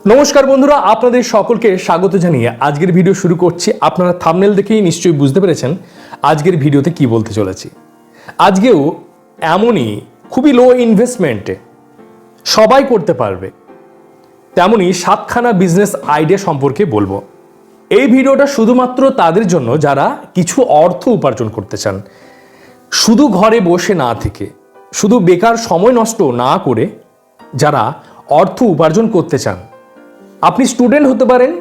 নমস্কার বন্ধুরা, আপনাদের সকলকে স্বাগত জানিয়ে আজকের ভিডিও শুরু করছি। আপনারা থামনেল দেখেই নিশ্চয়ই বুঝতে পেরেছেন আজকের ভিডিওতে কি বলতে চলেছি। আজকেও এমনই খুবই লো ইনভেস্টমেন্টে সবাই করতে পারবে। তেমনই সাতখানা বিজনেস আইডিয়া সম্পর্কে বলব। এই ভিডিওটা শুধুমাত্র তাদের জন্য যারা কিছু অর্থ উপার্জন করতে চান। শুধু ঘরে বসে না থেকে, শুধু বেকার সময় নষ্ট না করে যারা অর্থ উপার্জন করতে চান আপনি স্টুডেন্ট হতে পারেন,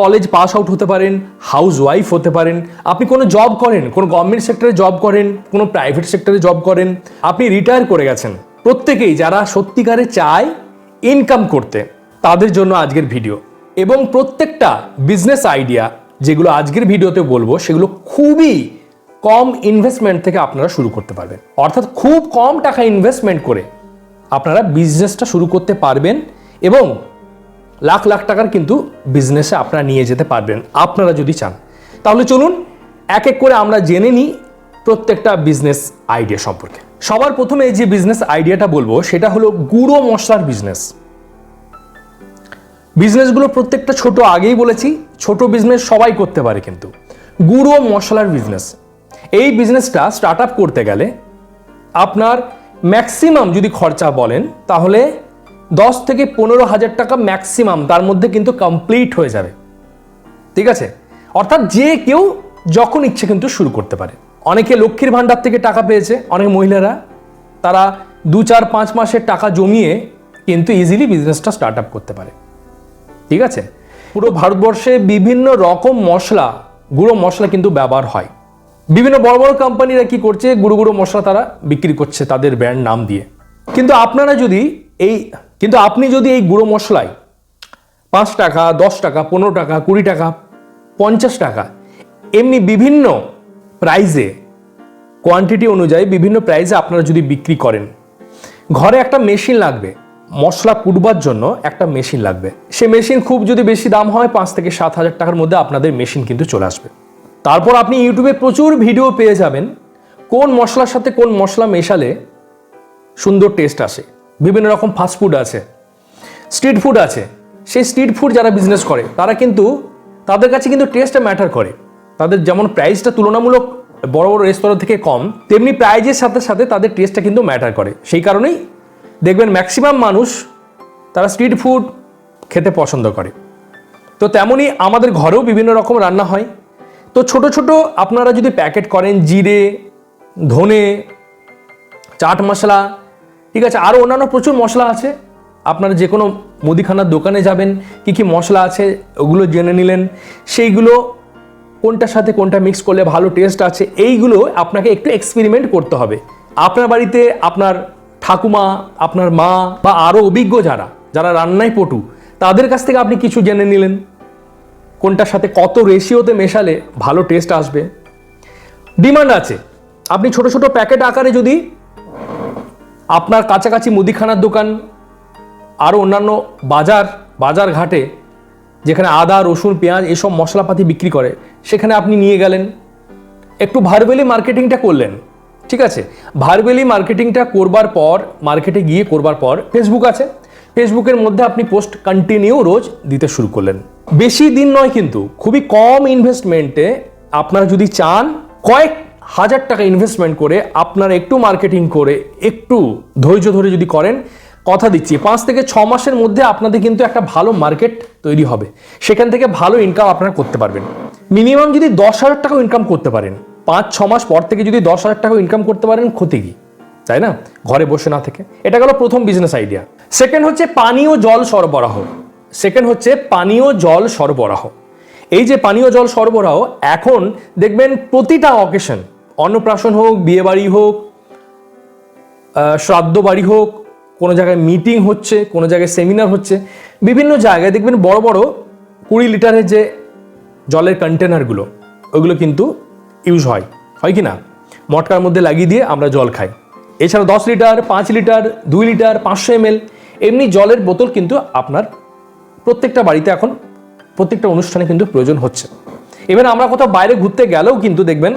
কলেজ পাস আউট হতে পারেন হাউস ওয়াইফ হতে পারেন, আপনি কোনো জব করেন, কোনো গভর্নমেন্ট সেক্টরে জব করেন, কোনো প্রাইভেট সেক্টরে জব করেন, আপনি রিটায়ার করে গেছেন। প্রত্যেকেই যারা সত্যিকারে চায় ইনকাম করতে, তাদের জন্য আজকের ভিডিও এবং প্রত্যেকটা বিজনেস আইডিয়া যেগুলো আজকের ভিডিওতে বলব, সেগুলো খুবই কম ইনভেস্টমেন্ট থেকে আপনারা শুরু করতে পারবেন। অর্থাৎ খুব কম টাকা ইনভেস্টমেন্ট করে আপনারা বিজনেসটা শুরু করতে পারবেন এবং লাখ লাখ টাকার কিন্তু বিজনেসে আপনারা নিয়ে যেতে পারবেন। আপনারা যদি চান। তাহলে চলুন, এক এক করে আমরা জেনে নিই প্রত্যেকটা বিজনেস আইডিয়া সম্পর্কে। সবার প্রথমে যে বিজনেস আইডিয়াটা বলব, সেটা হলো গুঁড়ো মশলার বিজনেস বিজনেসগুলো প্রত্যেকটা ছোট আগেই বলেছি, ছোট বিজনেস সবাই করতে পারে কিন্তু। গুঁড়ো মশলার বিজনেস এই বিজনেসটা স্টার্ট আপ করতে গেলে আপনার ম্যাক্সিমাম যদি খরচা বলেন, তাহলে দশ থেকে পনেরো হাজার টাকা ম্যাক্সিমাম তার মধ্যে কিন্তু কমপ্লিট হয়ে যাবে। ঠিক আছে? অর্থাৎ যে কেউ যখন ইচ্ছে কিন্তু শুরু করতে পারে। অনেকে লক্ষ্মীর ভাণ্ডার থেকে টাকা পেয়েছে, অনেক মহিলারা। তারা দু, চার, পাঁচ মাসের টাকা জমিয়ে কিন্তু ইজিলি বিজনেসটা স্টার্ট আপ করতে পারে। ঠিক আছে? পুরো ভারতবর্ষে বিভিন্ন রকম মশলা, গুঁড়ো মশলা কিন্তু ব্যবহার হয়। বিভিন্ন বড় বড় কোম্পানিরা কি করছে, গুঁড়ো গুঁড়ো মশলা তারা বিক্রি করছে তাদের ব্র্যান্ড নাম দিয়ে। কিন্তু আপনারা যদি এই কিন্তু আপনি যদি এই গুঁড়ো মশলায় পাঁচ টাকা, দশ টাকা, পনেরো টাকা, কুড়ি টাকা, পঞ্চাশ টাকা, এমনি বিভিন্ন প্রাইজে কোয়ান্টিটি অনুযায়ী বিভিন্ন প্রাইজে আপনারা যদি বিক্রি করেন, ঘরে একটা মেশিন লাগবে, মশলা কুটবার জন্য একটা মেশিন লাগবে। সে মেশিন খুব যদি বেশি দাম হয়, পাঁচ থেকে সাত হাজার টাকার মধ্যে আপনাদের মেশিন কিন্তু চলে আসবে। তারপর আপনি ইউটিউবে প্রচুর ভিডিও পেয়ে যাবেন, কোন মশলার সাথে কোন মশলা মেশালে সুন্দর টেস্ট আসে। বিভিন্ন রকম ফাস্টফুড আছে স্ট্রিট ফুড আছে। সেই স্ট্রিট ফুড যারা বিজনেস করে, তারা কিন্তু তাদের কাছে কিন্তু টেস্টটা ম্যাটার করে। তাদের যেমন প্রাইসটা তুলনামূলক বড় বড় রেস্তোরাঁ থেকে কম, তেমনি প্রাইজের সাথে সাথে তাদের টেস্টটা কিন্তু ম্যাটার করে। সেই কারণেই দেখবেন ম্যাক্সিমাম মানুষ তারা স্ট্রিট ফুড খেতে পছন্দ করে। তো তেমনই আমাদের ঘরেও বিভিন্ন রকম রান্না হয়। তো ছোট ছোট আপনারা যদি প্যাকেট করেন, জিরে, ধনে, চাট মশলা ঠিক আছে আরও অন্যান্য প্রচুর মশলা আছে। আপনারা যে কোনো মুদিখানার দোকানে যাবেন, কি কি মশলা আছে, ওগুলো জেনে নিলেন। সেইগুলো কোনটার সাথে কোনটা মিক্স করলে ভালো টেস্ট আছে, এইগুলো আপনাকে একটু এক্সপেরিমেন্ট করতে হবে। আপনার বাড়িতে আপনার ঠাকুমা, আপনার মা বা আরও অভিজ্ঞ যারা যারা রান্নায় পটু, তাদের কাছ থেকে আপনি কিছু জেনে নিলেন। কোনটার সাথে কত রেশিওতে মেশালে ভালো টেস্ট আসবে। ডিমান্ড আছে। আপনি ছোট ছোট প্যাকেট আকারে যদি আপনার কাছাকাছি মুদিখানার দোকান আরও অন্যান্য বাজার বাজার ঘাটে, যেখানে আদা, রসুন, পেঁয়াজ এসব মশলাপাতি বিক্রি করে, সেখানে আপনি নিয়ে গেলেন। একটু ভারবেলি মার্কেটিংটা করলেন, ঠিক আছে? ভারবেলি মার্কেটিংটা করবার পর, মার্কেটে গিয়ে করবার পর ফেসবুক আছে। ফেসবুকের মধ্যে আপনি পোস্ট কন্টিনিউ রোজ দিতে শুরু করলেন। বেশি দিন নয় কিন্তু, খুবই কম ইনভেস্টমেন্টে আপনারা যদি চান, কয়েক হাজার টাকা ইনভেস্টমেন্ট করে আপনারা একটু মার্কেটিং করে একটু ধৈর্য ধরে যদি করেন, কথা দিচ্ছি, পাঁচ থেকে ছ মাসের মধ্যে আপনাদের কিন্তু একটা ভালো মার্কেট তৈরি হবে। সেখান থেকে ভালো ইনকাম আপনারা করতে পারবেন। মিনিমাম যদি দশ হাজার টাকাও ইনকাম করতে পারেন, পাঁচ, ছ মাস পর থেকে যদি দশ হাজার টাকাও ইনকাম করতে পারেন, ক্ষতি কি? তাই না? ঘরে বসে না থেকে। এটা গেল প্রথম বিজনেস আইডিয়া সেকেন্ড হচ্ছে পানীয় জল সরবরাহ। সেকেন্ড হচ্ছে পানীয় জল সরবরাহ। এই যে পানীয় জল সরবরাহ, এখন দেখবেন প্রতিটা অকেশন অন্নপ্রাশন হোক, বিয়েবাড়ি হোক শ্রাদ্ধ বাড়ি হোক, কোনো জায়গায় মিটিং হচ্ছে, কোনো জায়গায় সেমিনার হচ্ছে, বিভিন্ন জায়গায় দেখবেন বড় বড় কুড়ি লিটারের যে জলের কন্টেনারগুলো ওইগুলো কিন্তু ইউজ হয়। হয় কি না? মটকার মধ্যে লাগিয়ে দিয়ে আমরা জল খাই। এছাড়া দশ লিটার পাঁচ লিটার দুই লিটার পাঁচশো এমএল এমনি জলের বোতল কিন্তু আপনার প্রত্যেকটা বাড়িতে এখন, প্রত্যেকটা অনুষ্ঠানে কিন্তু প্রয়োজন হচ্ছে। এবার আমরা কোথাও বাইরে ঘুরতে গেলেও কিন্তু দেখবেন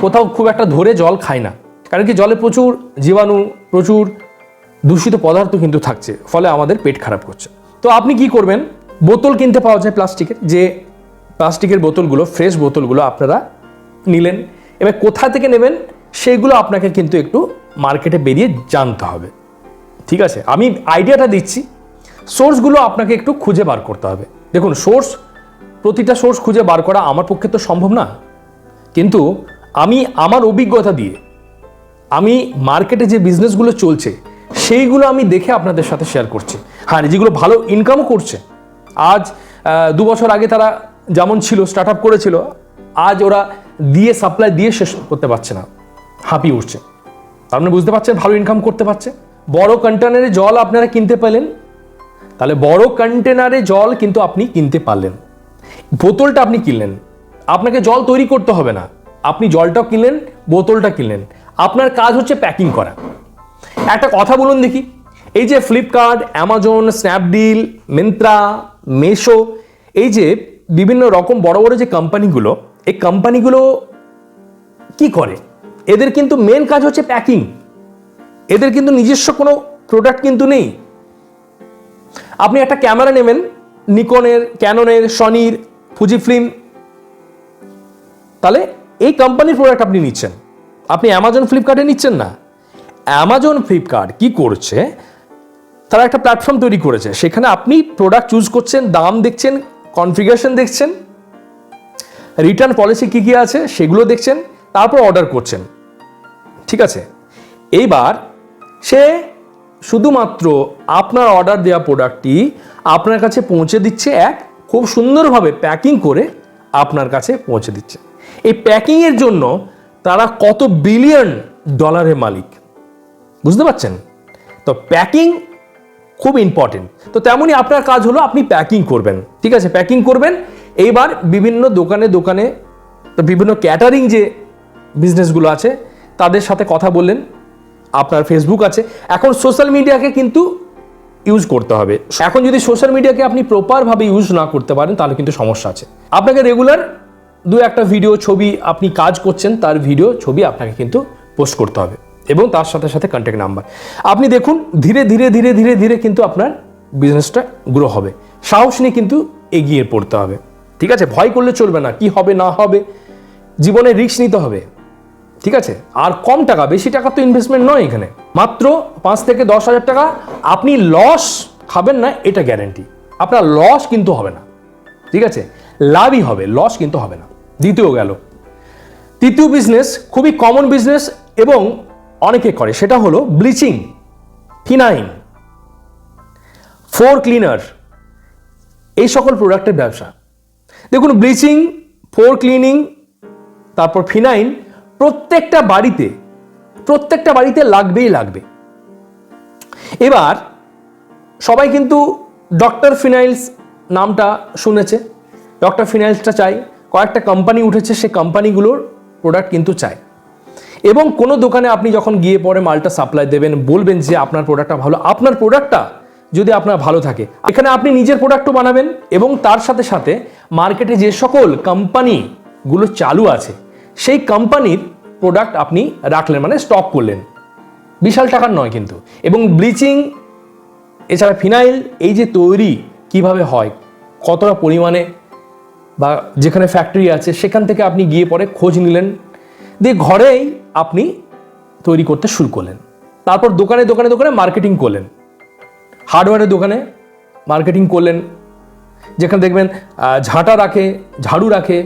কোথাও খুব একটা ধরে জল খায় না। কারণ কি জলে প্রচুর জীবাণু, প্রচুর দূষিত পদার্থ কিন্তু থাকছে, ফলে আমাদের পেট খারাপ করছে। তো আপনি কি করবেন? বোতল কিনতে পাওয়া যায় প্লাস্টিকের, যে প্লাস্টিকের বোতলগুলো, ফ্রেশ বোতলগুলো আপনারা নিলেন। এবার কোথা থেকে নেবেন? সেইগুলো আপনাকে কিন্তু একটু মার্কেটে বেরিয়ে জানতে হবে। ঠিক আছে? আমি আইডিয়াটা দিচ্ছি। সোর্সগুলো আপনাকে একটু খুঁজে বার করতে হবে। দেখুন, সোর্স, প্রতিটা সোর্স খুঁজে বার করা আমার পক্ষে তো সম্ভব না। কিন্তু আমি আমার অভিজ্ঞতা দিয়ে, আমি মার্কেটে যে বিজনেসগুলো চলছে, সেইগুলো আমি দেখে আপনাদের সাথে শেয়ার করছি। হ্যাঁ যেগুলো ভালো ইনকামও করছে। আজ দু বছর আগে তারা যেমন ছিল স্টার্ট আপ করেছিল, আজ ওরা দিয়ে সাপ্লাই দিয়ে শেষ করতে পারছে না। হাঁপিয়ে উঠছে। তার মানে বুঝতে পারছেন? ভালো ইনকাম করতে পারছে। বড় কন্টেনারে জল আপনারা কিনতে পেলেন। তাহলে বড় কন্টেনারে জল কিন্তু আপনি কিনতে পারলেন। বোতলটা আপনি কিনলেন। আপনাকে জল তৈরি করতে হবে না। আপনি জলটাও কিনলেন, বোতলটা কিনলেন। আপনার কাজ হচ্ছে প্যাকিং করা। একটা কথা বলুন দেখি। এই যে ফ্লিপকার্ট অ্যামাজন স্ন্যাপডিল মিন্ত্রা মেশো এই যে বিভিন্ন রকম বড় বড় যে কোম্পানিগুলো এই কোম্পানিগুলো কি করে? এদের কিন্তু মেন কাজ হচ্ছে প্যাকিং এদের কিন্তু নিজস্ব কোনো প্রোডাক্ট কিন্তু নেই। আপনি একটা ক্যামেরা নেবেন নিকনের ক্যাননের সনির ফুজি ফিল্ম তাহলে এই কোম্পানির প্রোডাক্ট আপনি নিচ্ছেন। আপনি অ্যামাজন ফ্লিপকার্টে নিচ্ছেন না। অ্যামাজন ফ্লিপকার্ট কি করছে? তারা একটা প্ল্যাটফর্ম তৈরি করেছে। সেখানে আপনি প্রোডাক্ট চুজ করছেন, দাম দেখছেন কনফিগারেশন দেখছেন রিটার্ন পলিসি কী কী আছে সেগুলো দেখছেন, তারপর অর্ডার করছেন। ঠিক আছে? এইবার সে শুধুমাত্র আপনার অর্ডার দেওয়া প্রোডাক্টটি আপনার কাছে পৌঁছে দিচ্ছে এক খুব সুন্দরভাবে প্যাকিং করে আপনার কাছে পৌঁছে দিচ্ছে। এই প্যাকিংয়ের জন্য তারা কত বিলিয়ন ডলারের মালিক? বুঝতে পারছেন? তো প্যাকিং খুব ইম্পর্টেন্ট তো তেমনই আপনার কাজ হলো আপনি প্যাকিং করবেন। ঠিক আছে, প্যাকিং করবেন। এইবার বিভিন্ন দোকানে দোকানে তো বিভিন্ন ক্যাটারিং যে বিজনেসগুলো আছে, তাদের সাথে কথা বললেন। আপনার ফেসবুক আছে। এখন সোশ্যাল মিডিয়াকে কিন্তু ইউজ করতে হবে। এখন যদি সোশ্যাল মিডিয়াকে আপনি প্রপারভাবে ইউজ না করতে পারেন, তাহলে কিন্তু সমস্যা আছে। আপনাকে রেগুলার দু একটা ভিডিও ছবি আপনি কাজ করছেন, তার ভিডিও ছবি আপনাকে কিন্তু পোস্ট করতে হবে এবং তার সাথে সাথে কন্ট্যাক্ট নাম্বার আপনি দেখুন, ধীরে ধীরে ধীরে ধীরে ধীরে কিন্তু আপনার বিজনেসটা গ্রো হবে। সাহস নিয়ে কিন্তু এগিয়ে পড়তে হবে। ঠিক আছে? ভয় করলে চলবে না, কি হবে, না হবে। জীবনে রিস্ক নিতে হবে। ঠিক আছে? আর কম টাকা, বেশি টাকা তো ইনভেস্টমেন্ট নয় এখানে। মাত্র পাঁচ থেকে দশ হাজার টাকা আপনি লস খাবেন না, এটা গ্যারেন্টি আপনার লস কিন্তু হবে না। ঠিক আছে? লাভই হবে লস কিন্তু হবে না। দ্বিতীয় গেল। তৃতীয় বিজনেস খুবই কমন বিজনেস এবং অনেকে করে, সেটা হলো ব্লিচিং ফিনাইন ফোর ক্লিনার এই সকল প্রোডাক্টের ব্যবসা। দেখুন ব্লিচিং ফোর ক্লিনিং তারপর ফিনাইন প্রত্যেকটা বাড়িতে প্রত্যেকটা বাড়িতে লাগবেই লাগবে। এবার, সবাই কিন্তু ডক্টর ফিনাইলস নামটা শুনেছে। ডক্টর ফিনাইলসটা চাই। কয়েকটা কোম্পানি উঠেছে, সেই কোম্পানিগুলোর প্রোডাক্ট কিন্তু চাই। এবং কোনো দোকানে আপনি যখন গিয়ে পরে মালটা সাপ্লাই দেবেন, বলবেন যে আপনার প্রোডাক্টটা ভালো। আপনার প্রোডাক্টটা যদি আপনার ভালো থাকে, এখানে আপনি নিজের প্রোডাক্টও বানাবেন এবং তার সাথে সাথে মার্কেটে যে সকল কোম্পানিগুলো চালু আছে, সেই কোম্পানির প্রোডাক্ট আপনি রাখলেন মানে স্টক করলেন। বিশাল টাকার নয় কিন্তু। এবং ব্লিচিং এছাড়া ফিনাইল এই যে তৈরি কীভাবে হয়, কতটা পরিমাণে বা যেখানে ফ্যাক্টরি আছে, সেখান থেকে আপনি গিয়ে পরে খোঁজ নিলেন। দিয়ে ঘরেই আপনি তৈরি করতে শুরু করলেন। তারপর দোকানে দোকানে দোকানে মার্কেটিং করলেন। হার্ডওয়্যারের দোকানে মার্কেটিং করলেন। যেখানে দেখবেন ঝাঁটা রাখে, ঝাড়ু রাখে,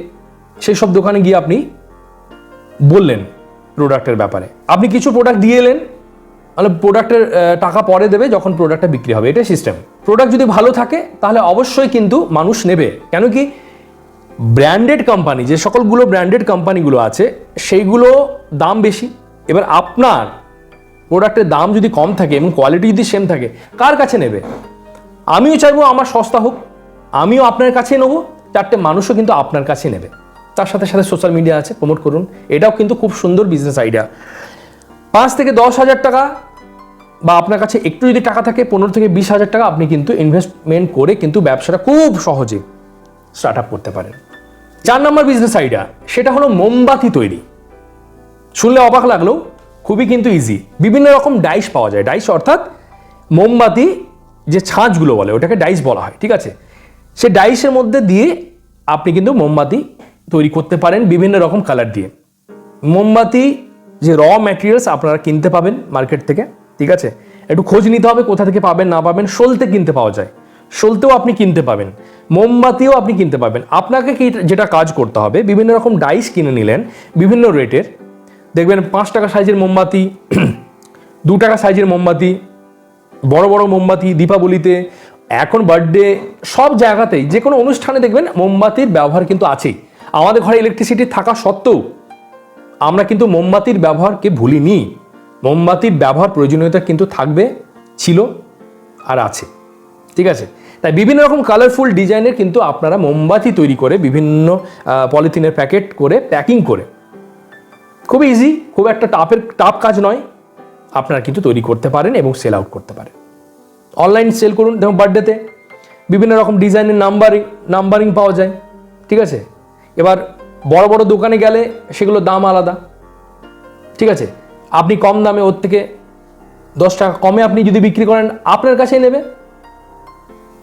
সেই সব দোকানে গিয়ে আপনি বললেন প্রোডাক্টের ব্যাপারে। আপনি কিছু প্রোডাক্ট দিয়ে এলেন, তাহলে প্রোডাক্টের টাকা পরে দেবে যখন প্রোডাক্টটা বিক্রি হবে। এটাই সিস্টেম প্রোডাক্ট যদি ভালো থাকে, তাহলে অবশ্যই কিন্তু মানুষ নেবে। কেন কি? ব্র্যান্ডেড কোম্পানি যে সকলগুলো ব্র্যান্ডেড কোম্পানিগুলো আছে, সেইগুলো দাম বেশি। এবার আপনার প্রোডাক্টের দাম যদি কম থাকে এবং কোয়ালিটি যদি সেম থাকে, কার কাছে নেবে? আমিও চাইব আমার সস্তা হোক, আমিও আপনার কাছে নেব, চারটে মানুষও কিন্তু আপনার কাছে নেবে। তার সাথে সাথে সোশ্যাল মিডিয়া আছে প্রমোট করুন। এটাও কিন্তু খুব সুন্দর বিজনেস আইডিয়া পাঁচ থেকে দশ হাজার টাকা বা আপনার কাছে একটু যদি টাকা থাকে, পনেরো থেকে বিশ হাজার টাকা আপনি কিন্তু ইনভেস্টমেন্ট করে কিন্তু ব্যবসাটা খুব সহজে স্টার্ট আপ করতে পারেন। চার নম্বর বিজনেস আইডিয়া সেটা হলো মোমবাতি তৈরি। শুনলে অবাক লাগলেও খুবই কিন্তু ইজি বিভিন্ন রকম ডাইস পাওয়া যায়। ডাইস অর্থাৎ মোমবাতি যে ছাঁচগুলো বলে, ওটাকে ডাইস বলা হয়, ঠিক আছে? সে ডাইসের মধ্যে দিয়ে আপনি কিন্তু মোমবাতি তৈরি করতে পারেন বিভিন্ন রকম কালার দিয়ে। মোমবাতি যে র ম্যাটেরিয়ালস আপনারা কিনতে পাবেন মার্কেট থেকে, ঠিক আছে? একটু খোঁজ নিতে হবে কোথা থেকে পাবেন, না পাবেন সলতে কিনতে পাওয়া যায়। সলতেও আপনি কিনতে পাবেন, মোমবাতিও আপনি কিনতে পাবেন। আপনাকে কি যেটা কাজ করতে হবে, বিভিন্ন রকম ডাইস কিনে নিলেন, বিভিন্ন রেটের। দেখবেন পাঁচ টাকা সাইজের মোমবাতি, দু টাকা সাইজের মোমবাতি, বড় বড় মোমবাতি, দীপাবলিতে, এখন বার্থডে, সব জায়গাতেই, যে কোনো অনুষ্ঠানে দেখবেন মোমবাতির ব্যবহার কিন্তু আছেই। আমাদের ঘরে ইলেকট্রিসিটি থাকা সত্ত্বেও, আমরা কিন্তু মোমবাতির ব্যবহারকে ভুলিনি। মোমবাতির ব্যবহার প্রয়োজনীয়তা কিন্তু থাকবে, ছিল আর আছে। ঠিক আছে? তাই বিভিন্ন রকম কালারফুল ডিজাইনের কিন্তু আপনারা মোমবাতি তৈরি করে বিভিন্ন পলিথিনের প্যাকেট করে প্যাকিং করে। খুব ইজি খুব একটা টাপের টাপ কাজ নয়। আপনারা কিন্তু তৈরি করতে পারেন এবং সেল আউট করতে পারেন। অনলাইন সেল করুন যেমন বার্থডেতে বিভিন্ন রকম ডিজাইনের নাম্বারিং নাম্বারিং পাওয়া যায়, ঠিক আছে? এবার বড় বড় দোকানে গেলে সেগুলোর দাম আলাদা, ঠিক আছে? আপনি কম দামে ওর থেকে দশ টাকা কমে আপনি যদি বিক্রি করেন, আপনার কাছেই নেবে।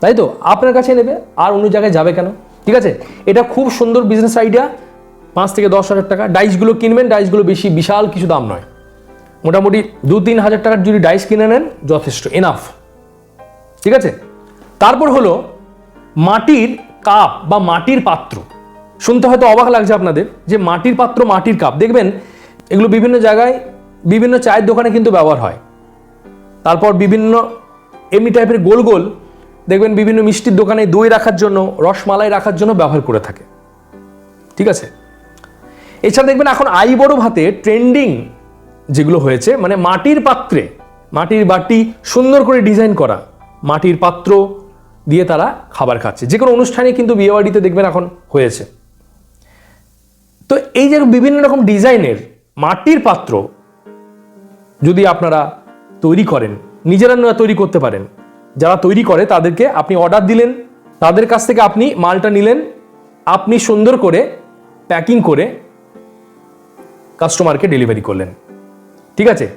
তাই তো? আপনার কাছে নেবে, আর অন্য জায়গায় যাবে কেন? ঠিক আছে? এটা খুব সুন্দর বিজনেস আইডিয়া পাঁচ থেকে দশ হাজার টাকা। ডাইসগুলো কিনবেন ডাইসগুলো বেশি বিশাল কিছু দাম নয়। মোটামুটি দু তিন হাজার টাকার যদি ডাইস কিনে নেন, যথেষ্ট এনাফ ঠিক আছে? তারপর হলো মাটির কাপ বা মাটির পাত্র। শুনতে হয়তো অবাক লাগছে আপনাদের যে মাটির পাত্র, মাটির কাপ। দেখবেন, এগুলো বিভিন্ন জায়গায়, বিভিন্ন চায়ের দোকানে কিন্তু ব্যবহার হয়। তারপর বিভিন্ন এমনি টাইপের গোল গোল দেখবেন বিভিন্ন মিষ্টির দোকানে দই রাখার জন্য, রসমালাই রাখার জন্য ব্যবহার করে থাকে। ঠিক আছে? এছাড়া দেখবেন এখন আই বড় ভাতে ট্রেন্ডিং যেগুলো হয়েছে মানে মাটির পাত্রে, মাটির বাটি সুন্দর করে ডিজাইন করা মাটির পাত্র দিয়ে তারা খাবার খাচ্ছে। যে কোনো অনুষ্ঠানে কিন্তু বিয়েবাড়িতে দেখবেন এখন হয়েছে। তো এই যে বিভিন্ন রকম ডিজাইনের মাটির পাত্র যদি আপনারা তৈরি করেন, নিজেরা তৈরি করতে পারেন যারা তৈরি করে তাদেরকে আপনি অর্ডার দিলেন, তাদের কাছ থেকে আপনি মালটা নিলেন, আপনি সুন্দর করে প্যাকিং করে কাস্টমারকে ডেলিভারি করলেন। ঠিক আছে?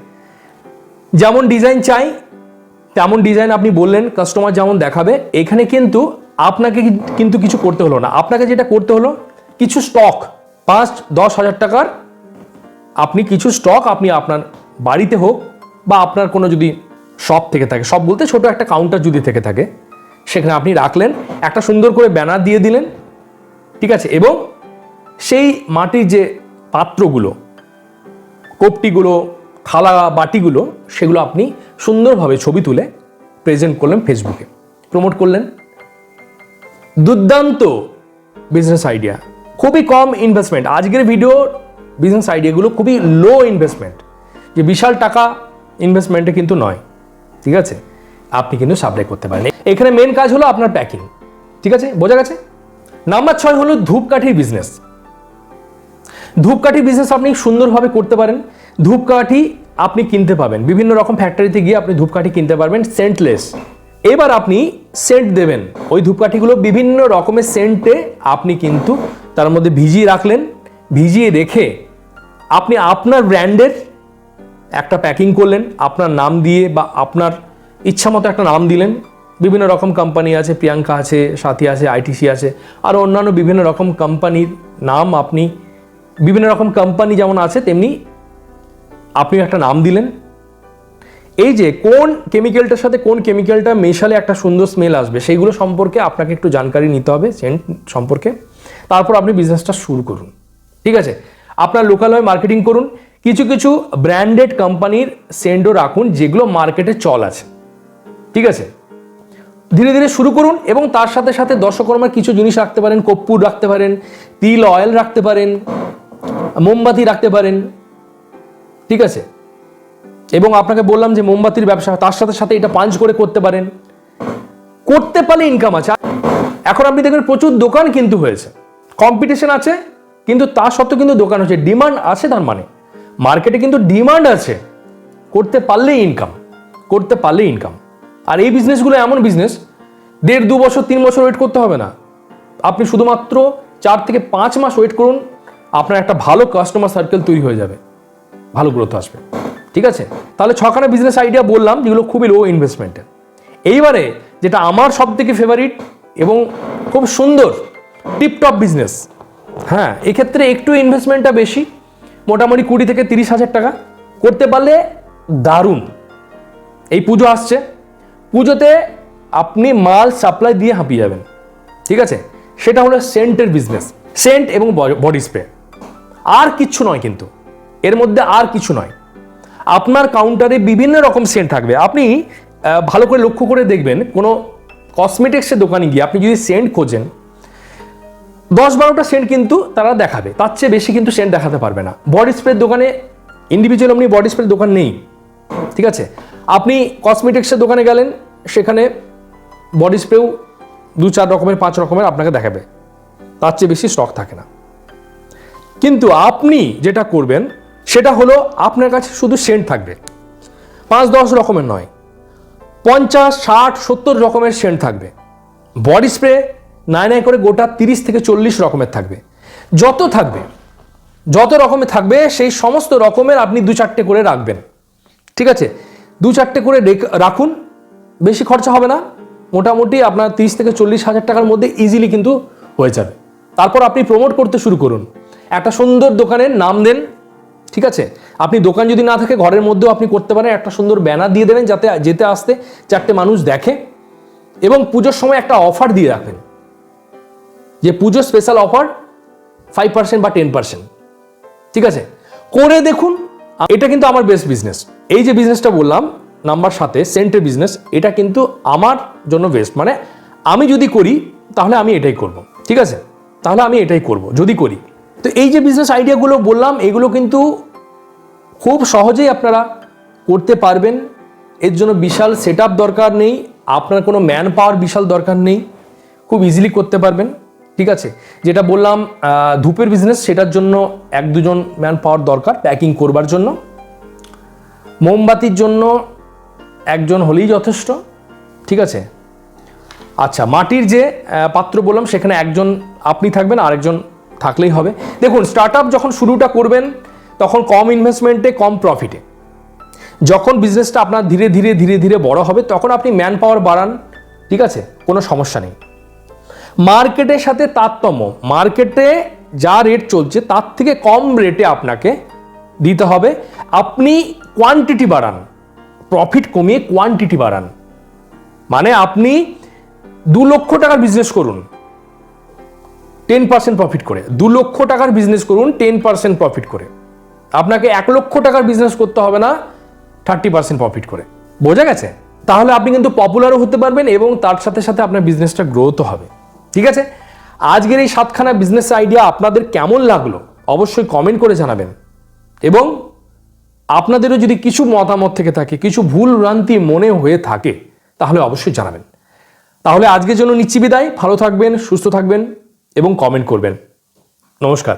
যেমন ডিজাইন চাই, তেমন ডিজাইন আপনি বললেন কাস্টমার যেমন দেখাবে, এখানে কিন্তু আপনাকে কিন্তু কিছু করতে হলো না। আপনাকে যেটা করতে হলো, কিছু স্টক পাঁচ, দশ হাজার টাকার আপনি কিছু স্টক আপনি আপনার বাড়িতে হোক বা আপনার কোনো যদি শপ থেকে থাকে। সব বলতে ছোট একটা কাউন্টার যদি থেকে থাকে, সেখানে আপনি রাখলেন, একটা সুন্দর করে ব্যানার দিয়ে দিলেন, ঠিক আছে? এবং সেই মাটির যে পাত্রগুলো, কোপটিগুলো, থালা বাটিগুলো, সেগুলো আপনি সুন্দরভাবে ছবি তুলে প্রেজেন্ট করলেন ফেসবুকে প্রমোট করলেন। দুর্দান্ত বিজনেস আইডিয়া খুবই কম ইনভেস্টমেন্ট আজকের ভিডিও বিজনেস আইডিয়াগুলো খুবই লো ইনভেস্টমেন্ট যে বিশাল টাকা ইনভেস্টমেন্টে কিন্তু নয়। ঠিক আছে? আপনি কিন্তু সাপ্লাই করতে পারেন। এখানে মেন কাজ হলো আপনার প্যাকিং ঠিক আছে? বোঝা গেছে? নাম্বার ছয় হলো ধূপকাঠির বিজনেস ধূপকাঠি বিজনেস আপনি সুন্দরভাবে করতে পারেন। ধূপকাঠি আপনি কিনতে পাবেন। বিভিন্ন রকম ফ্যাক্টরিতে গিয়ে আপনি ধূপকাঠি কিনতে পারবেন। সেন্টলেস এবার আপনি সেন্ট দেবেন। ওই ধূপকাঠিগুলো বিভিন্ন রকমের সেন্টে আপনি কিন্তু তার মধ্যে ভিজিয়ে রাখলেন। ভিজিয়ে রেখে আপনি আপনার ব্র্যান্ডের একটা প্যাকিং করলেন, আপনার নাম দিয়ে বা আপনার ইচ্ছা মতো একটা নাম দিলেন। বিভিন্ন রকম কোম্পানি আছে, প্রিয়াঙ্কা আছে, সাথী আছে আইটিসি আছে, আর অন্যান্য বিভিন্ন রকম কোম্পানির নাম আপনি, বিভিন্ন রকম কোম্পানি যেমন আছে, তেমনি আপনি একটা নাম দিলেন। এই যে কোন কেমিক্যালটার সাথে কোন কেমিক্যালটা মেশালে একটা সুন্দর স্মেল আসবে, সেইগুলো সম্পর্কে আপনাকে একটু জানকারি নিতে হবে সেন্ট সম্পর্কে। তারপর আপনি বিজনেসটা শুরু করুন। ঠিক আছে? আপনার লোকালয় মার্কেটিং করুন। কিছু কিছু ব্র্যান্ডেড কোম্পানির সেন্টও রাখুন যেগুলো মার্কেটে চল আছে। ঠিক আছে? ধীরে ধীরে শুরু করুন এবং তার সাথে সাথে দর্শকর্মার কিছু জিনিস রাখতে পারেন, কর্পূর রাখতে পারেন, তিল অয়েল রাখতে পারেন, মোমবাতি রাখতে পারেন। ঠিক আছে? এবং আপনাকে বললাম যে মোমবাতির ব্যবসা, তার সাথে সাথে এটা পাঞ্চ করে করতে পারেন। করতে পারলে ইনকাম আছে। এখন আপনি দেখবেন প্রচুর দোকান কিন্তু হয়েছে। কম্পিটিশন আছে, কিন্তু তা সত্ত্বেও কিন্তু দোকান হচ্ছে ডিমান্ড আছে তার মানে। মার্কেটে কিন্তু ডিমান্ড আছে। করতে পারলেই ইনকাম করতে পারলেই ইনকাম আর এই বিজনেসগুলো এমন বিজনেস দেড় দু বছর, তিন বছর ওয়েট করতে হবে না। আপনি শুধুমাত্র চার থেকে পাঁচ মাস ওয়েট করুন, আপনার একটা ভালো কাস্টমার সার্কেল তৈরি হয়ে যাবে। ভালো গ্রোথ আসবে। ঠিক আছে? তাহলে ছখানা বিজনেস আইডিয়া বললাম, যেগুলো খুবই লো ইনভেস্টমেন্টের এইবারে যেটা আমার সব থেকে ফেভারিট এবং খুব সুন্দর টিপটপ বিজনেস হ্যাঁ এক্ষেত্রে একটু ইনভেস্টমেন্টটা বেশি মোটামুটি কুড়ি থেকে তিরিশ হাজার টাকা। করতে পারলে দারুণ। এই পুজো আসছে। পুজোতে আপনি মাল সাপ্লাই দিয়ে হাঁপিয়ে যাবেন। ঠিক আছে? সেটা হলো সেন্টের বিজনেস সেন্ট এবং বডি স্প্রে আর কিচ্ছু নয় কিন্তু। এর মধ্যে আর কিছু নয়। আপনার কাউন্টারে বিভিন্ন রকম সেন্ট থাকবে। আপনি ভালো করে লক্ষ্য করে দেখবেন, কোনো কসমেটিক্সের দোকানে গিয়ে আপনি যদি সেন্ট খোঁজেন দশ বারোটা সেন্ট কিন্তু তারা দেখাবে। তার চেয়ে বেশি কিন্তু সেন্ট দেখাতে পারবে না। বডি স্প্রের দোকানে ইন্ডিভিজুয়াল আপনি বডি স্প্রের দোকান নেই। ঠিক আছে? আপনি কসমেটিক্সের দোকানে গেলেন, সেখানে বডি স্প্রেও দু চার রকমের, পাঁচ রকমের আপনাকে দেখাবে। তার চেয়ে বেশি স্টক থাকে না। কিন্তু আপনি যেটা করবেন, সেটা হলো আপনার কাছে শুধু সেন্ট থাকবে। পাঁচ দশ রকমের নয়, পঞ্চাশ, ষাট, সত্তর রকমের সেন্ট থাকবে। বডি স্প্রে নাই নাই করে গোটা তিরিশ থেকে চল্লিশ রকমের থাকবে। যত থাকবে, যত রকমের থাকবে, সেই সমস্ত রকমের আপনি দু চারটে করে রাখবেন। ঠিক আছে? দু চারটে করে রেখ- রাখুন। বেশি খরচা হবে না। মোটামুটি আপনার তিরিশ থেকে চল্লিশ হাজার টাকার মধ্যে ইজিলি কিন্তু হয়ে যাবে। তারপর আপনি প্রমোট করতে শুরু করুন। একটা সুন্দর দোকানের নাম দেন। ঠিক আছে? আপনি দোকান যদি না থাকে, ঘরের মধ্যেও আপনি করতে পারেন। একটা সুন্দর ব্যানার দিয়ে দেবেন যাতে, যেতে আসতে চারটে মানুষ দেখে। এবং পুজোর সময় একটা অফার দিয়ে রাখবেন। যে Puja special offer five percent বা টেন পার্সেন্ট ঠিক আছে? করে দেখুন, এটা কিন্তু আমার বেস্ট বিজনেস এই যে বিজনেসটা বললাম নাম্বার সাথে সেন্টের বিজনেস এটা কিন্তু আমার জন্য বেস্ট মানে আমি যদি করি, তাহলে আমি এটাই করব। ঠিক আছে? তাহলে আমি এটাই করব, যদি করি। তো এই যে বিজনেস আইডিয়াগুলো বললাম, এগুলো কিন্তু খুব সহজেই আপনারা করতে পারবেন। এর জন্য বিশাল সেট দরকার নেই। আপনার কোনো ম্যান পাওয়ার বিশাল দরকার নেই। খুব ইজিলি করতে পারবেন। ঠিক আছে? যেটা বললাম ধূপের বিজনেস সেটার জন্য এক দুজন ম্যান পাওয়ার দরকার প্যাকিং করবার জন্য। মোমবাতির জন্য একজন হলেই যথেষ্ট, ঠিক আছে? আচ্ছা মাটির যে পাত্র বললাম, সেখানে একজন আপনি থাকবেন, আরেকজন থাকলেই হবে। দেখুন স্টার্ট যখন শুরুটা করবেন, তখন কম ইনভেস্টমেন্টে কম প্রফিটে যখন বিজনেসটা আপনার ধীরে ধীরে ধীরে ধীরে বড় হবে, তখন আপনি ম্যান পাওয়ার বাড়ান, ঠিক আছে? কোনো সমস্যা নেই। মার্কেটের সাথে তারতম্য। মার্কেটে যা রেট চলছে, তার থেকে কম রেটে আপনাকে দিতে হবে। আপনি কোয়ান্টিটি বাড়ান। প্রফিট কমিয়ে কোয়ান্টিটি বাড়ান। মানে আপনি দু লক্ষ টাকার বিজনেস করুন। টেন পার্সেন্ট প্রফিট করে। দু লক্ষ টাকার বিজনেস করুন টেন পার্সেন্ট প্রফিট করে। আপনাকে এক লক্ষ টাকার বিজনেস করতে হবে না থার্টি পার্সেন্ট প্রফিট করে। বোঝা গেছে? তাহলে আপনি কিন্তু পপুলারও হতে পারবেন এবং তার সাথে সাথে আপনার বিজনেসটা গ্রোথও হবে। ঠিক আছে? আজকের এই সাতখানা বিজনেস আইডিয়া আপনাদের কেমন লাগল অবশ্যই কমেন্ট করে জানাবেন। এবং আপনাদেরও যদি কিছু মতামত থেকে থাকে, কিছু ভুল ভ্রান্তি মনে হয়ে থাকে, তাহলে অবশ্যই জানাবেন। তাহলে আজকের জন্য নিচ্ছি বিদায়। ভালো থাকবেন, সুস্থ থাকবেন এবং কমেন্ট করবেন। নমস্কার।